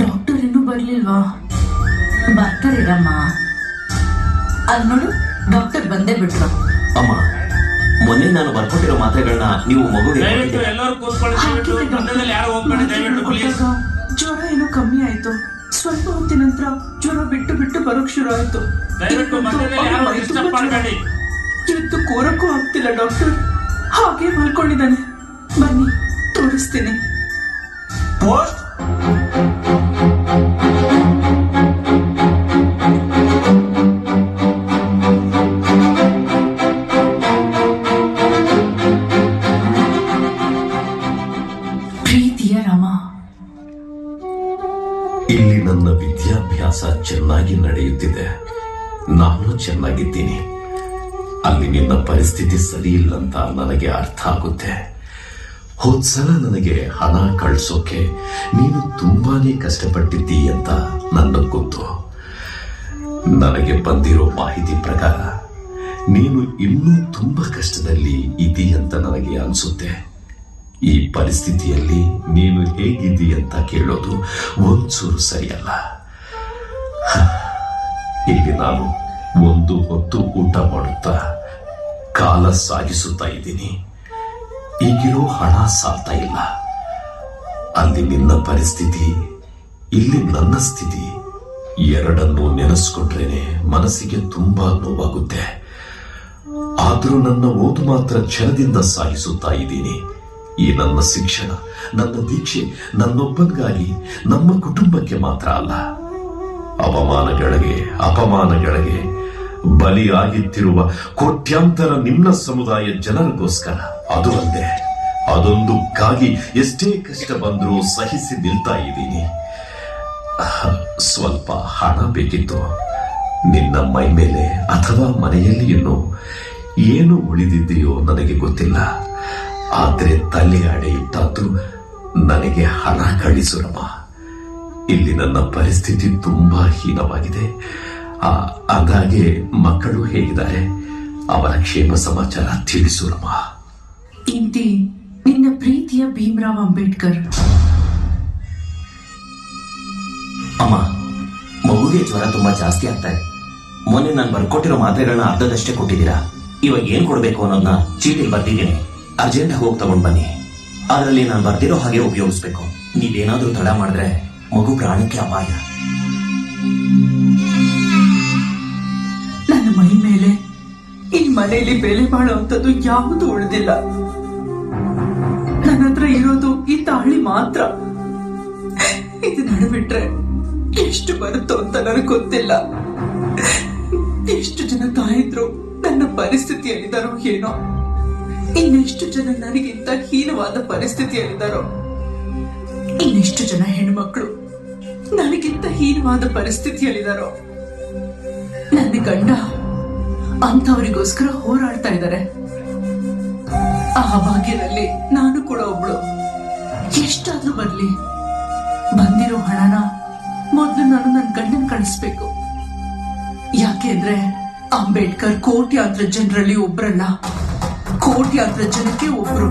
Doctor ಇನ್ನೂ ಬರ್ಲಿಲ್ವಾ? ಬರ್ತಾರಿರಮ್ಮ ಅಲ್ಲಿ ನೋಡು ಡಾಕ್ಟರ್ ಬಂದೇ ಬಿಟ್ರು. ಅಮ್ಮ ಮೊನ್ನೆ ನಾನು ಬರ್ಕೊಟ್ಟಿರೋ ಮಾತ್ರೆಗಳನ್ನ ನೀವು ಮಗುವಿಗೆ ದಯವಿಟ್ಟು ಎಲ್ಲರೂ ಕೂತ್ಕೊಳ್ಳಿ ದಯವಿಟ್ಟು ಮಧ್ಯದಲ್ಲಿ ಯಾರು ಹೋಗ್ಬೇಡಿ ದಯವಿಟ್ಟು ಪ್ಲೀಸ್ ಜ್ವರ ಏನೋ ಕಮ್ಮಿ ಆಯ್ತು. ಸ್ವಲ್ಪ ಹೊತ್ತಿನ ನಂತರ ಜ್ವರ ಬಿಟ್ಟು ಬಿಟ್ಟು ಬರೋಕ್ ಶುರು ಆಯ್ತು. ದಯವಿಟ್ಟು ಮಧ್ಯದಲ್ಲಿ ಯಾರು ಡಿಸ್ಟರ್ಬ್ ಮಾಡಬೇಡಿ ಇವತ್ತು ಕೂರಕ್ಕೂ ಆಗ್ತಿಲ್ಲ ಡಾಕ್ಟರ್ ಹಾಗೆ ಮಲ್ಕೊಂಡಿದ್ದಾನೆ ಬನ್ನಿ ತೋರಿಸ್ತೀನಿ. ಪೋಸ್ಟ್ ರಮ? ಇಲ್ಲಿ ನನ್ನ ವಿದ್ಯಾಭ್ಯಾಸ ಚೆನ್ನಾಗಿ ನಡೆಯುತ್ತಿದೆ. ನಾನು ಚೆನ್ನಾಗಿದ್ದೀನಿ. ಅಲ್ಲಿ ನಿನ್ನ ಪರಿಸ್ಥಿತಿ ಸರಿಯಿಲ್ಲಂತ ನನಗೆ ಅರ್ಥ ಆಗುತ್ತೆ. ಹೋದ್ಸಲ ನನಗೆ ಹಣ ಕಳಿಸೋಕೆ ನೀನು ತುಂಬಾನೇ ಕಷ್ಟಪಟ್ಟಿದ್ದಿ ಅಂತ ನನ್ನ ಗೊತ್ತು. ನನಗೆ ಬಂದಿರೋ ಮಾಹಿತಿ ಪ್ರಕಾರ ನೀನು ಇನ್ನೂ ತುಂಬಾ ಕಷ್ಟದಲ್ಲಿ ಇದ್ದೀ ಅಂತ ನನಗೆ ಅನಿಸುತ್ತೆ. ಈ ಪರಿಸ್ಥಿತಿಯಲ್ಲಿ ನೀನು ಹೇಗಿದ್ದಿ ಅಂತ ಕೇಳೋದು ಒಂಚೂರು ಸರಿಯಲ್ಲ. ಇಲ್ಲಿ ನಾನು ಒಂದು ಹೊತ್ತು ಊಟ ಮಾಡುತ್ತಾ ಕಾಲ ಸಾಗಿಸುತ್ತಾ ಇದ್ದೀನಿ. ಈಗಿರೋ ಹಣ ಸಾಲ್ತಾ ಇಲ್ಲ. ಅಲ್ಲಿ ನಿನ್ನ ಪರಿಸ್ಥಿತಿ, ಇಲ್ಲಿ ನನ್ನ ಸ್ಥಿತಿ, ಎರಡನ್ನು ನೆನೆಸ್ಕೊಂಡ್ರೇನೆ ಮನಸ್ಸಿಗೆ ತುಂಬಾ ನೋವಾಗುತ್ತೆ. ಆದರೂ ನನ್ನ ಓದು ಮಾತ್ರ ಛಲದಿಂದ ಸಾಗಿಸುತ್ತಾ ಇದ್ದೀನಿ. ಈ ನನ್ನ ಶಿಕ್ಷಣ, ನನ್ನ ದೀಕ್ಷೆ ನನ್ನೊಬ್ಬನಿಗಾಗಿ ನಮ್ಮ ಕುಟುಂಬಕ್ಕೆ ಮಾತ್ರ ಅಲ್ಲ. ಅವಮಾನಗಳಿಗೆ, ಅಪಮಾನಗಳಿಗೆ ಬಲಿಯಾಗಿತ್ತಿರುವ ಕೋಟ್ಯಾಂತರ ನಿಮ್ಮ ಸಮುದಾಯ ಜನರಿಗೋಸ್ಕರ ಅದು ಅಲ್ಲದೆ ಅದೊಂದಕ್ಕಾಗಿ ಎಷ್ಟೇ ಕಷ್ಟ ಬಂದರೂ ಸಹಿಸಿ ನಿಲ್ತಾ ಇದ್ದೀನಿ. ಸ್ವಲ್ಪ ಹಣ ಬೇಕಿತ್ತು. ನಿನ್ನ ಮೈ ಮೇಲೆ ಅಥವಾ ಮನೆಯಲ್ಲಿ ಇನ್ನು ಏನು ಉಳಿದಿದೆಯೋ ನನಗೆ ಗೊತ್ತಿಲ್ಲ. ಆದ್ರೆ ತಲೆ ಅಡೆ ಇಟ್ಟಾದ್ರೂ ನನಗೆ ಹಣ ಕಳಿಸುರಮ್ಮ ಇಲ್ಲಿ ನನ್ನ ಪರಿಸ್ಥಿತಿ ತುಂಬಾ ಹೀನವಾಗಿದೆ. ಆ, ಹಾಗಾಗಿ ಮಕ್ಕಳು ಹೇಗಿದ್ದಾರೆ ಅವರ ಕ್ಷೇಮ ಸಮಾಚಾರ ತಿಳಿಸುರಮ್ಮ ಇಂತಿ ನಿನ್ನ ಪ್ರೀತಿಯ ಭೀಮರಾವ್ ಅಂಬೇಡ್ಕರ್. ಅಮ್ಮ ಮಗುಗೆ ಜ್ವರ ತುಂಬಾ ಜಾಸ್ತಿ ಆಗ್ತಾ ಇದೆ. ಮೊನ್ನೆ ನಾನು ಬರ್ಕೊಟ್ಟಿರೋ ಮಾತ್ರೆಗಳನ್ನ ಅರ್ಧದಷ್ಟೇ ಕೊಟ್ಟಿದ್ದೀರಾ? ಇವಾಗ ಏನ್ ಕೊಡ್ಬೇಕು ಅನ್ನೋದನ್ನ ಚೀಟಿ ಬರ್ದಿದ್ದೀನಿ. ಅರ್ಜೆಂಟ್ ಹೋಗಿ ತಗೊಂಡ್ ಬನ್ನಿ. ಅದರಲ್ಲಿ ನಾನು ಬರ್ದಿರೋ ಹಾಗೆ ಉಪಯೋಗಿಸ್ಬೇಕು. ನೀವೇನಾದ್ರೂ ತಡ ಮಾಡಿದ್ರೆ ಮಗು ಪ್ರಾಣಕ್ಕೆ ಅಪಾಯ. ನನ್ನ ಮೈ ಮೇಲೆ ಈ ಮನೆಯಲ್ಲಿ ಬೆಲೆ ಬಾಳುವಂಥದ್ದು ಯಾವುದು ಉಳಿದಿಲ್ಲ. ನನ್ನ ಹತ್ರ ಇರೋದು ಈ ತಾಳಿ ಮಾತ್ರ. ಇದು ನಡುಬಿಟ್ರೆ ಎಷ್ಟು ಬರುತ್ತೋ ಅಂತ ನನಗೆ ಗೊತ್ತಿಲ್ಲ. ಎಷ್ಟು ಜನ ತಾಯಿದ್ರು ನನ್ನ ಪರಿಸ್ಥಿತಿಯಲ್ಲಿದ್ದಾರೋ ಏನೋ. ಇನ್ನೆಷ್ಟು ಜನ ನನಗಿಂತ ಹೀನವಾದ ಪರಿಸ್ಥಿತಿಯಲ್ಲಿದ್ದಾರೋ, ಇನ್ನೆಷ್ಟು ಜನ ಹೆಣ್ಮಕ್ಳು ನನಗಿಂತ ಹೀನವಾದ ಪರಿಸ್ಥಿತಿಯಲ್ಲಿದ್ದಾರೋ, ನನ್ನ ಗಂಡ ಅಂತವರಿಗೋಸ್ಕರ ಹೋರಾಡ್ತಾ ಇದ್ದಾರೆ. ಆ ಭಾಗ್ಯದಲ್ಲಿ ನಾನು ಕೂಡ ಒಬ್ಳು. ಎಷ್ಟಾದ್ರೂ ಬರ್ಲಿ, ಬಂದಿರೋ ಹಣನ ಮೊದಲು ನಾನು ನನ್ನ ಗಂಡನ್ ಕಳಿಸ್ಬೇಕು. ಯಾಕೆಂದ್ರೆ ಅಂಬೇಡ್ಕರ್ ಕೋಟ್ಯಾಂತರ ಜನರಲ್ಲಿ ಒಬ್ರಲ್ಲ. ಕೋಟ್ಯಾಂತರ ಜನಕ್ಕೆ ಒಬ್ರು